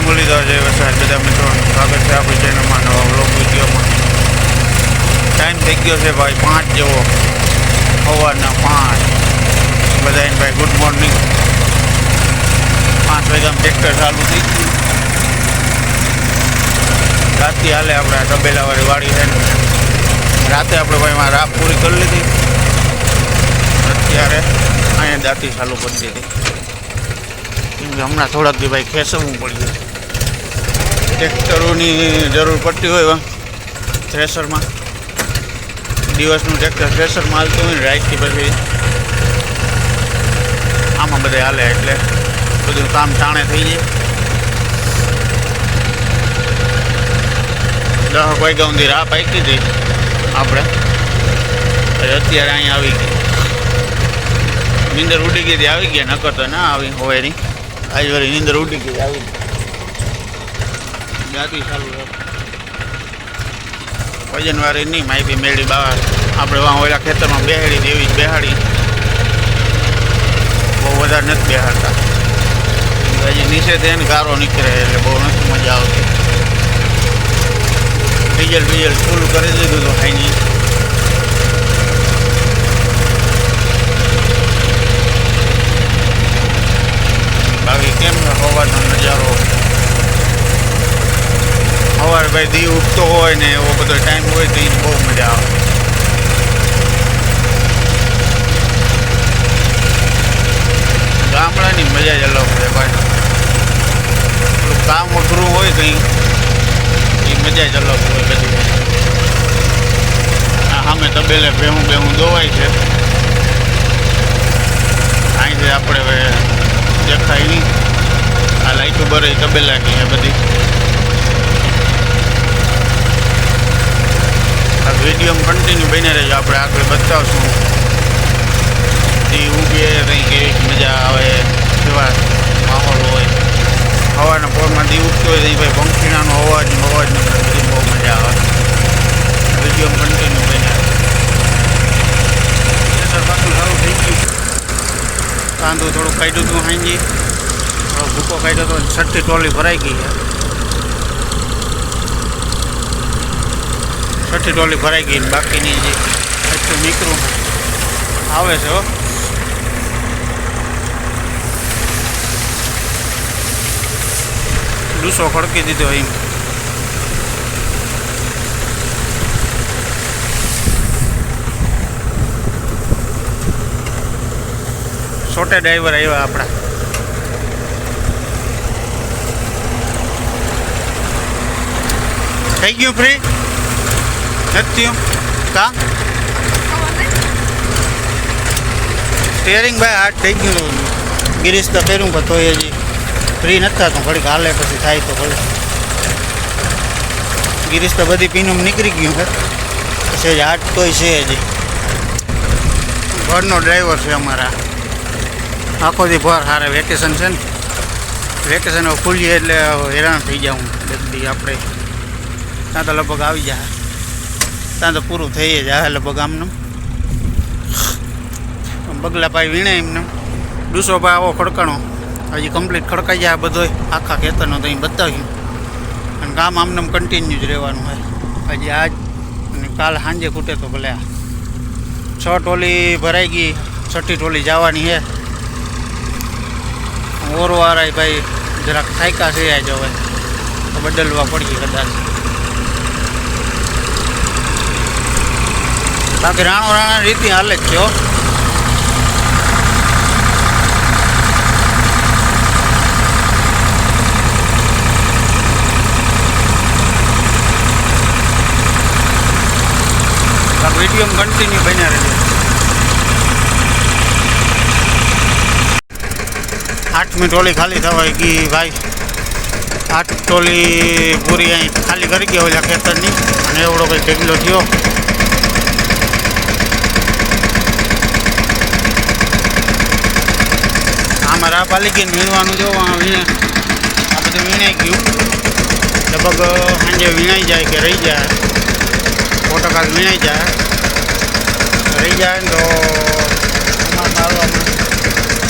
જય મુરલીધર જય વરસાદ બધા મિત્રોનું. સ્વાગત છે આપણી ચેનલમાં નવા વ્લોગ વિડીયોમાં. ટાઈમ થઈ ગયો છે ભાઈ પાંચ જેવો. સવારના પાંચ. બધાને ભાઈ ગુડ મોર્નિંગ પાંચ વાગ્યામાં ટ્રેક્ટર ચાલુ થઈ ગયું. રાતથી હાલે આપણે આ તબેલાવાળી વાડી છે ને. રાતે આપણે ભાઈ માં રાપ પૂરી કરી લીધી. અત્યારે અહીંયા દાંતી ચાલુ કરી દીધી. કેમ કે હમણાં થોડાક દી ભાઈ ખેંચવું પડ્યું. ટ્રેક્ટરોની જરૂર પડતી હોય વા થ્રેસરમાં દિવસનું ટ્રેક્ટર થ્રેસરમાં હાલતું હોય ને રાઈટથી પછી આમાં બધે હાલે એટલે બધું કામ ટાણે થઈ જાય. દસ વાગ્યા સુધી રાહ પાકી હતી આપણે. એટલે અત્યારે અહીંયા આવી ગઈ. નીંદર ઉડી ગઈ હતી, આવી ગયા નકર તો ના આવી હોય નહીં આજ વળી નીંદર ઉડી ગઈ, આવી જાતી ચાલુ વજનવાળી નહીં, માહિતી મેળવી બહાર આપણે વાં ઓલા ખેતરમાં બેહાડી દેવી જ બેહાડી. બહુ વધારે નથી બેહાડતા. હજી નીચે થઈને ગારો નીકળે એટલે બહુ નથી મજા આવતી. ડીઝલ ડીઝલ ફૂલ કરી દીધું તો ખાઈ નહીં બાકી કેમ છે સવારનો નજારો સવારે ભાઈ દી ઉગતો હોય ને એવો બધો ટાઈમ હોય તો એ બહુ મજા આવે. ગામડાની મજા જ અલગ હોય ભાઈ. પેલું કામ અઘરું હોય કંઈ એ મજા જ અલગ હોય બધી. સામે તબેલે ભેહું ભેહું દોવાય છે. અહીંથી આપણે હવે દેખાય નહીં આ લાઈટો બરે તબેલાની કે બધી. વિડીયોમાં કન્ટિન્યુ બની રહેજો. આપણે આગળ બતાવશું. ઊભી કંઈ કેવી મજા આવે કેવા માહોલ હોય. હવાના પોરમાં દી ઉગતો હોય ભાઈ પંખીણાનો અવાજ ને અવાજ બધી બહુ મજા આવે. વિડીયોમાં કન્ટિન્યુ બની પ્રેશર પાછું સારું થઈ ગયું. કાંદું થોડું કાઢ્યું હતું હાંજી. ભૂકો કાઢ્યો તો છઠ્ઠી ટોલી ભરાઈ ગઈ છે. છઠ્ઠી ટોલી ભરાઈ ગઈ બાકીની જે એટલું નીકળું. આવે છે ડૂસો ખડકી દીધો એમ. છોટે ડ્રાઈવર આવ્યા આપણા. થઈ ગયું ફ્રી નથી થયું કા સ્ટેરિંગ ભાઈ હાથ થઈ ગયું ગિરીશ તો પહેરું પણ તોય હજી ફ્રી નથી થતું ઘડીક હાલે પછી થાય તો ભલે ગિરીશ તો બધી પીનું નીકળી ગયું છે પછી હજી હાથ તોય છે હજી ઘરનો ડ્રાઈવર છે અમારા આખો દી ભર હારે વેકેશન છે ને વેકેશન હવે ખુલીએ એટલે હેરાન થઈ જાઉં બધી આપણે ત્યાં તો લગભગ આવી જાય ત્યાં તો પૂરું થઈ જાય લગભગ આમનું. બગલા પાઈ વીણે એમને. દૂસરો ભાઈ આવો ખડકાણો. હજી કમ્પ્લીટ ખડકાઈ જાય બધો આખા ખેતરનો તો અહીં બતાવ્યું. અને કામ આમને કન્ટિન્યુ જ રહેવાનું હોય. હજી આજ અને કાલ સાંજે ખૂટે તો ભલે આ. છ ટોલી ભરાઈ ગઈ. છઠ્ઠી ટોલી જવાની છે ઓરવાળા ભાઈ જરાક થાયકા છે આજ હવે. તો બદલવા પડી કદાચ. બાકી રાણો રાણા રીતિ હાલે જ છે, હો. વીડિયો કન્ટિન્યુ બન્યા રહેજો. આઠમી ટોલી ખાલી થવાય ગઈ ભાઈ. આઠ ટોલી પૂરી અહીં ખાલી કરી ગયો ઓલા ખેતરની. અને એવડો કંઈ ઢેગલો થયો. આ પાલિકી વીણવાનું જો, આ બધું વીણાઈ ગયું. લગભગ સાંજે વીણાઈ જાય કે રહી જાય. ફોટોકાલ વીણાઈ જાય. રહી જાય તો એમાં સારું આમ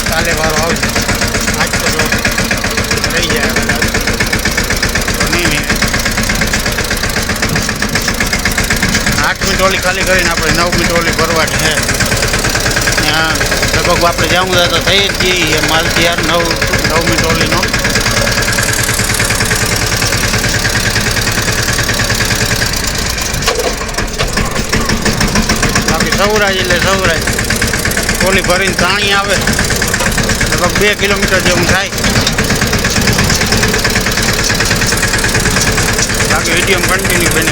કાલે વારો આવશે. આજ તો રહી જાય તો નહીં વીણે. આઠમી ટોલી ખાલી કરીને આપણે નવમી ટોલી ભરવાની છે. ત્યાં લગભગ આપણે જવું હોય તો થઈ જ જઈએ એ માલ તૈયાર નવ નવમી ટ્રોલીનો બાકી સૌરાજ એટલે સૌરાજ ટ્રોલી ભરીને તાણી આવે લગભગ બે કિલોમીટર જેવું થાય બાકી વીડિયો કન્ટિન્યુ બને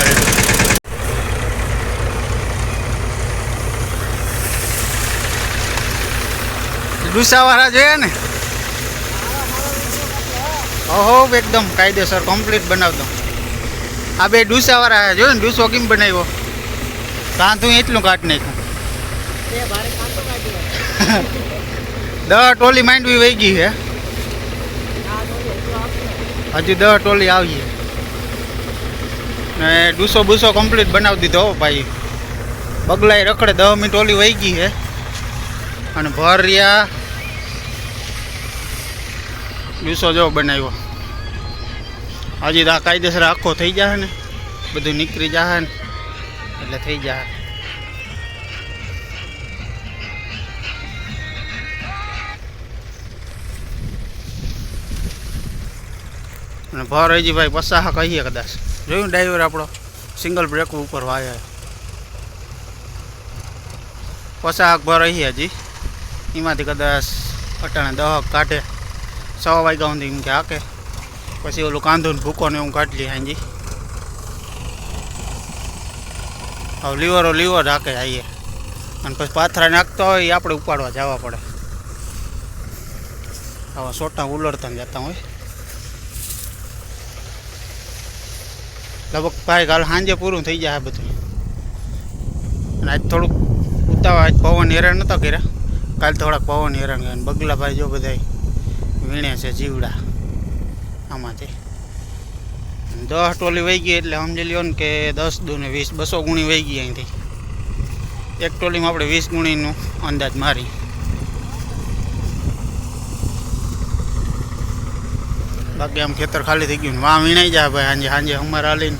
ડુસાવાળા જોઈએ ને? ઓહો એકદમ કાયદેસર કમ્પ્લીટ બનાવતો. આ બે ડુસાવાળા જોયું ને ડૂસો કેમ બનાવ્યો? કાંતું એટલું કાટ નાખ્યું. દહ ટોલી માંડવી વહી ગઈ છે. હજી દહ ટોલી આવીએ ને ડૂસો બૂસો કમ્પ્લીટ બનાવી દીધો ભાઈ. બગલાઈ રખડે દહ મિનિટ ઓલી વહી ગઈ છે. અને ભર્યા ડૂસો જો બનાવ્યો. હજી તો આ કાયદેસર આખો થઈ જશે ને. બધું નીકળી જશે ને. એટલે થઈ જશે અને ભર હજી ભાઈ પસાહ કહીએ કદાચ. જોયું ડ્રાઈવર આપણો? સિંગલ બ્રેક ઉપર વાય. પસાહક ભર હજી. એમાંથી કદાચ અટાણે દહક કાઢે. સવા વાગ્યા સુધી એમ કે હાકે પછી ઓલું કાંધો ને ભૂકો ને એવું કાઢી લે હાંજી. હવે લીવરો લીવર હાકે આવીએ અને પછી પાથરા નાખતા હોય એ આપણે ઉપાડવા જવા પડે. આવા સોટા ઉલડતા જતા હોય. લગભગ ભાઈ કાલ સાંજે પૂરું થઈ જાય બધું. અને આજ થોડુંક ઉતાવળ, આજ પવન હેરાન નહોતા કર્યા. કાલ થોડાક પવન હેરાન બગલા ભાઈ જો બધા વીણે છે જીવડા. આમાંથી. દસ ટોલી વહી ગઈ એટલે સમજી લ્યો ને કે દસ દુ ને વીસ, બસો ગુણી વહી ગઈ અહીંથી. એક ટોલીમાં આપણે વીસ ગુણીનું અંદાજ મારી. બાકી આમ ખેતર ખાલી થઈ ગયું ને વાં વીણાઈ જાય ભાઈ. સાંજે સાંજે અમારે હાલીને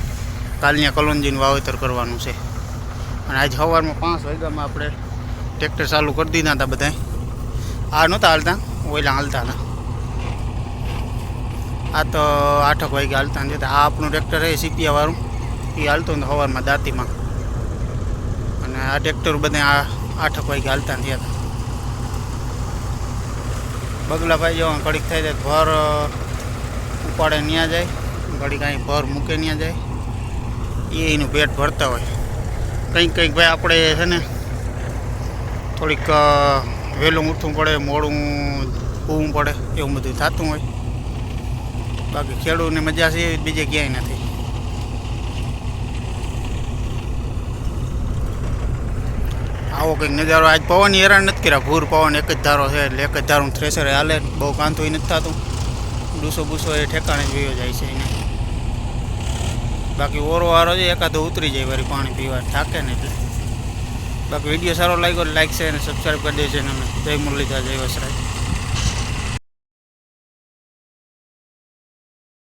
કાલની કલોંજીનું વાવેતર કરવાનું છે. અને આજ સવારમાં પાંચ વાગ્યામાં આપણે ટ્રેક્ટર ચાલુ કરી દીધા હતા બધા આ નહોતા હાલતા? ઓયલા હાલતા હતા. આ તો આઠક વાગે હાલતા ને આ આપણું ટ્રેક્ટર એ સીપિયાવાળું એ હાલતું ને સવારમાં દાંતીમાં. અને આ ટ્રેક્ટર બધા આ આઠક વાગે હાલતા થયા હતા બગલાભાઈ જો ઘડીક થઈ જાય ભર ઉપાડે ત્યાં જાય. ઘડીક અહીં ભર મૂકે ત્યાં જાય. એ એનું પેટ ભરતા હોય. કંઈક કંઈક ભાઈ આપણે છે ને, થોડીક વહેલું ઉઠવું પડે, મોડું પૂવું પડે, એવું બધું થતું હોય. બાકી ખેડૂતની મજા છે, એવી બીજે ક્યાંય નથી. આવો કંઈક નજારો. આજ પવન હેરાન નથી કર્યા. ભૂર પવન એક જ ધારો છે, એટલે એક જ ધારું થ્રેસર હાલે. બહુ કાંતો નથી થતું. ડૂસો બૂસો એ ઠેકાણે જ વયો જાય છે એને. બાકી ઓરો વારો છે, એકાદો ઉતરી જાય વળી પાણી પીવા. થાકે ને એટલે. બાકી વીડિયો સારો લાગ્યો લાઈક છે અને સબસ્ક્રાઈબ કરી દેજો અને જય મુરલીધા જય વસરાજ.